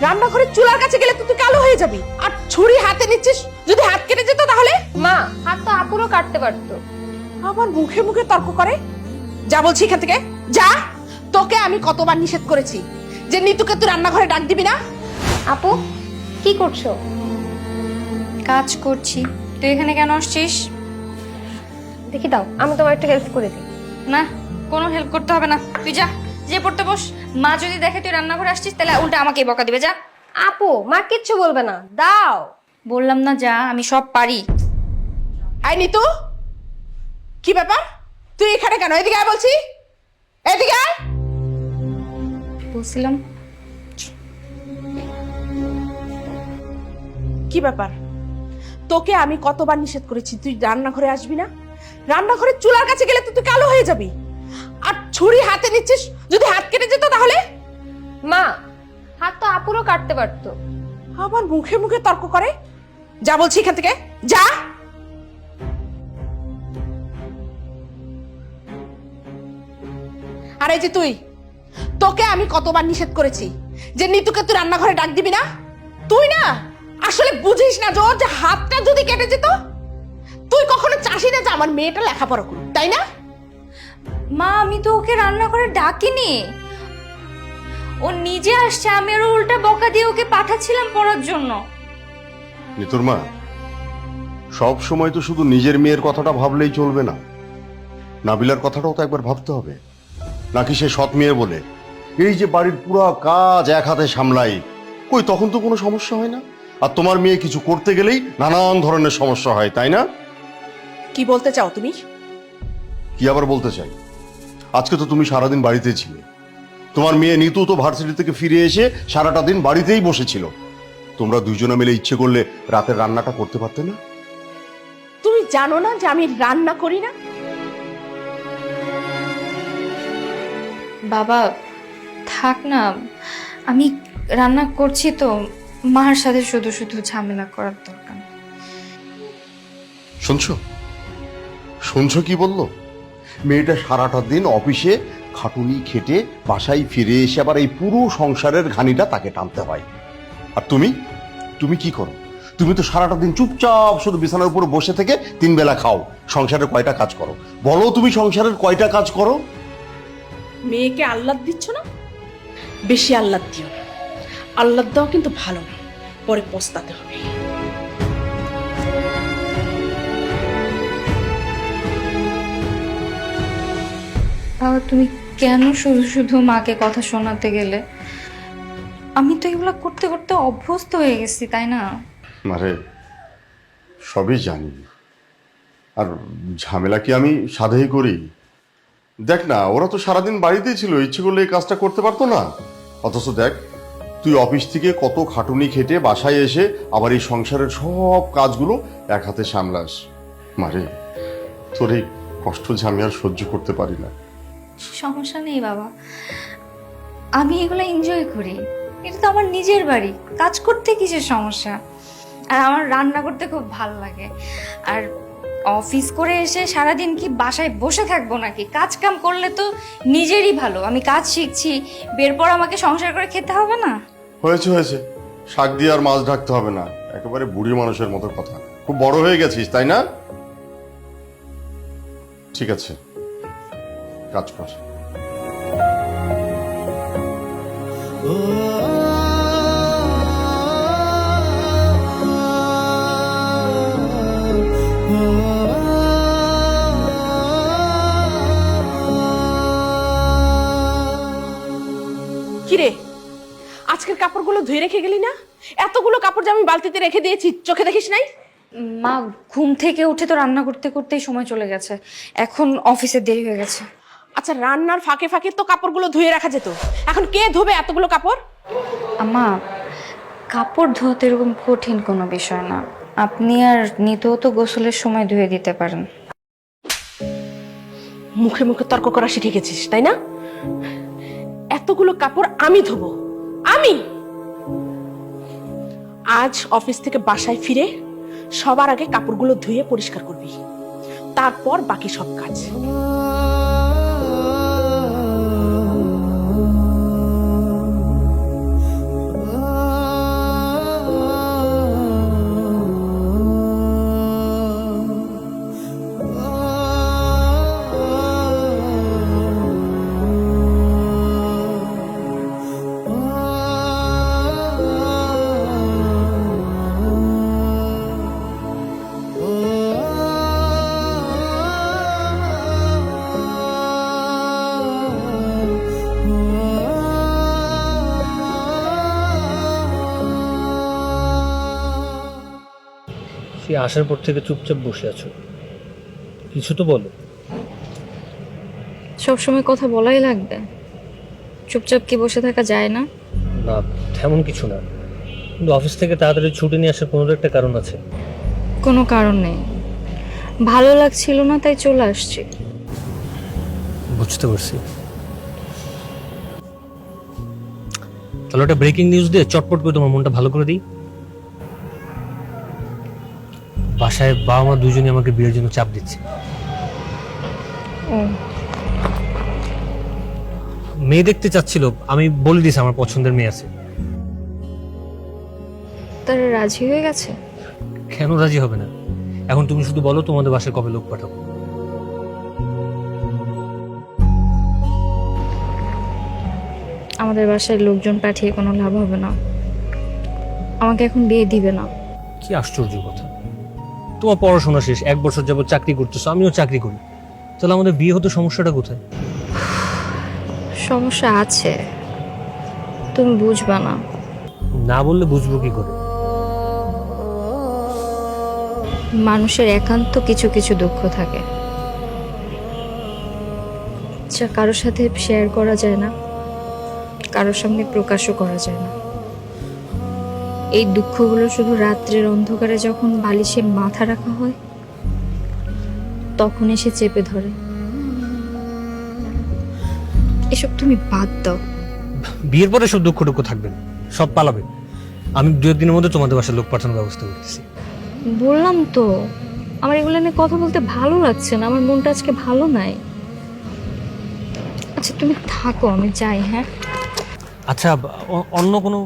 রান্নাঘরের চুলার কাছে গেলে তো তুই কালো হয়ে যাবি। আর ছুরি হাতে নিচ্ছিস যদি হাত কেটে যেত তাহলে? মা হাত তো আপুরও কাটতে পারতো। আবার মুখে মুখে তর্ক করে। যা বলছি এখান থেকে। যা! তোকে আমি কতবার নিষেধ করেছি যে নিতুকে তুই রান্নাঘরে ডাক দিবি না? আপু কি করছ? কাজ করছি। তুই এখানে কেন আসছিস? দেখি দাও আমি তোমার একটু হেল্প করে দিই। না কোনো হেল্প করতে হবে না। তুই যা যে পড়তে বস। মা যদি দেখে তুই রান্নাঘরে আসছিস তাহলে উল্টা আমাকে বকা দিবে যা। আপু মা কিচ্ছু বলবে না দাও। বললাম না যা আমি সব পারি। আই নিতু কি ব্যাপার? তুই এখানে কেন? এদিকে আয় বলছি। এদিকে আয়। বলছিলাম কি ব্যাপার? তোকে আমি কতবার নিষেধ করেছি তুই রান্নাঘরে আসবি না? রান্নাঘরে চুলার কাছে গেলে তো তুই কালো হয়ে যাবি। আর ছুরি হাতে নিচ্ছিস যদি হাত কেটে যেত তাহলে আপুরও কাটতে পারতো। আবার মুখে মুখে তর্ক করে? যা বলছি এখান থেকে। যা! আর এই যে তুই তোকে আমি কতবার নিষেধ করেছি যে নিতুকে তুই রান্নাঘরে ডাক দিবি না? তুই না আসলে বুঝিস না ওর যে হাতটা যদি কেটে যেত তুই কখনো চাষি না যে আমার মেয়েটা লেখাপড়া করুক তাই না? মা আমি তো ওকে রান্না করে ডাকিনি। ও নিজে আসছে আমি আরও উল্টা বকা দিয়ে ওকে পাঠাচ্ছিলাম পড়ার জন্য। নিতুর মা সব সময় তো শুধু নিজের মেয়ের কথাটা ভাবলেই চলবে না। নাবিলার কথাটাও তো একবার ভাবতে হবে। নাকি সে সৎ মেয়ে বলে? এই যে বাড়ির পুরো কাজ এক হাতে সামলাই কই তখন তো কোনো সমস্যা হয় না? আর তোমার মেয়ে কিছু করতে গেলেই নানান ধরনের সমস্যা হয় তাই না? কি বলতে চাও তুমি? কি আবার বলতে চাই? আজকে তো তুমি সারাদিন বাড়িতে ছিলে। তোমার মেয়ে নিতু তো ভার্সিটি থেকে ফিরে এসে সারাটা দিন বাড়িতেই বসেছিল। তোমরা দুজনে মিলে ইচ্ছে করলে রাতের রান্নাটা করতে পারতে না? তুমি জানো না যে আমি রান্না করি না? বাবা থাক না। আমি রান্না করছি তো। মার সাথে শুধু শুধু ঝামেলা করার দরকার। নেই। শুনছো? শুনছো কি বলল? মেয়েটা সারাটা দিন অফিসে খাটুনি খেটে বাসায় ফিরে এসে আবার এই পুরো সংসারের ঘানিটা তাকে টানতে হয়। আর তুমি? তুমি কি করো? তুমি তো সারাটা দিন চুপচাপ শুধু বিছানার উপর বসে থেকে তিন বেলা খাও। সংসারের কয়টা কাজ করো? বলো তুমি সংসারের কয়টা কাজ করো? মেয়েকে আহ্লাদ দিচ্ছ না? বেশি আহ্লাদ দিও না। আহ্লাদ দেওয়া কিন্তু ভালো না। পরে পস্তাতে হবে। বাবা তুমি কেন শুধু শুধু মাকে কথা শোনাতে গেলে? আমি তো এগুলো করতে করতে অভ্যস্ত হয়ে গেছি, তাই না? আরে সবই জানি। আর ঝামেলা কি আমি সাধেই করি? দেখ না, ওরা তো সারাদিন বাড়িতেই ছিল, ইচ্ছে করলে এই কাজটা করতে পারতো না। অথচ দেখ, তুই অফিস থেকে কত খাটুনি খেটে বাসায় এসে আবার এই সংসারের সব কাজগুলো এক হাতে সামলাস। মারে, তোর এই কষ্ট যে আর সহ্য করতে পারি না। সমস্যা নেই বাবা। আমি এগুলো এনজয় করি। এটা তো আমার নিজের বাড়ি। কাজ করতে কিসের সমস্যা? আর আমার রান্না করতে খুব ভালো লাগে। আর অফিস করে এসে সারাদিন কি বাসায় বসে থাকব নাকি? কাজ কাম করলে তো নিজেরই ভালো। আমি কাজ শিখছি, বের পর আমাকে সংসার করে খেতে হবে না? হয়েছে হয়েছে। শাক দিয়ে আর মাছ ঢাকতে হবে না। একেবারে বুড়ি মানুষের মতো কথা। খুব বড় হয়ে গেছিস, তাই না? ঠিক আছে। কাজ কর। কিরে? আজকের কাপড়গুলো ধুয়ে রেখে গেলি না? এতগুলো কাপড় যে আমি বালতিতে রেখে দিয়েছি চোখে দেখিস নাই? মা ঘুম থেকে উঠে তো রান্না করতে করতেই সময় চলে গেছে। এখন অফিসে দেরি হয়ে গেছে। আচ্ছা রান্নার ফাঁকে ফাঁকে তো কাপড়গুলো ধুয়ে রাখা যেত। এখন কে ধোবে এতগুলো কাপড়? আমা কাপড় ধোয়াতে এরকম কঠিন কোনো বিষয় না। আপনি আর নিতেও তো গোসলের সময় ধুয়ে দিতে পারেন। মুখে মুখে তর্ক করা শিখে গেছিস তাই না? এতগুলো কাপড় আমি ধোবো। আমি? আজ অফিস থেকে বাসায় ফিরে সবার আগে কাপড়গুলো ধুয়ে পরিষ্কার করবি। তারপর বাকি সব কাজ। সে আসার পর থেকে চুপচাপ বসে আছো। কিছু তো বলো। সবসময় কথা বলাই লাগবে। চুপচাপ কি বসে থাকা যায় না? না তেমন কিছু না। কিন্তু অফিস থেকে তাড়াতাড়ি ছুটি নিয়ে আসার কোনো একটা কারণ আছে। কোনো কারণ নেই। ভালো লাগছিল না তাই চলে আসছি। বুঝতে পারছি। তাহলে একটা ব্রেকিং নিউজ দিয়ে চটপট করে তোমার মনটা ভালো করে দিই। বাসায় বাবা মা দুজনে আমাকে বিয়ের জন্য চাপ দিচ্ছে। ও। মেয়ে দেখতে চাচ্ছিল আমি বলে দিয়েছি আমার পছন্দের মেয়ে আছে। তারা রাজি হয়ে গেছে? কেন রাজি হবে না? এখন তুমি শুধু বলো তোমাদের বাসায় কবে লোক পাঠাবো। আমাদের বাসায় লোকজন পাঠিয়ে কোনো লাভ হবে না। আমাকে এখন বিয়ে দিবে না। কি আশ্চর্য কথা। তোমার পড়াশোনা শেষ এক বছর যাবত চাকরি করতেছো আমিও চাকরি করি। তাহলে আমাদের বিয়ে হতে সমস্যাটা কোথায়? সমস্যা আছে। তুমি বুঝবা না। না বললে বুঝব কি করে? মানুষের একান্ত কিছু কিছু দুঃখ থাকে। যা কারোর সাথে শেয়ার করা যায় না কারোর সামনে প্রকাশও করা যায় না। এই দুঃখগুলো শুধু রাত্রের অন্ধকারে যখন বালিশে মাথা রাখা হয় তখন এসে চেপে ধরে। এসব তুমি বাদ দাও। বিয়ের পরে সব দুঃখ টুক্ষ থাকবে না সব পালাবে। আমি দু একদিনের মধ্যে তোমাদের বাসায় লোক পাঠানোর ব্যবস্থা করতেছি। বললাম তো আমার এগুলো নিয়ে কথা বলতে ভালো লাগছে না আমার মনটা আজকে ভালো নাই। আচ্ছা তুমি থাকো আমি যাই হ্যাঁ? আচ্ছা অন্য কোনো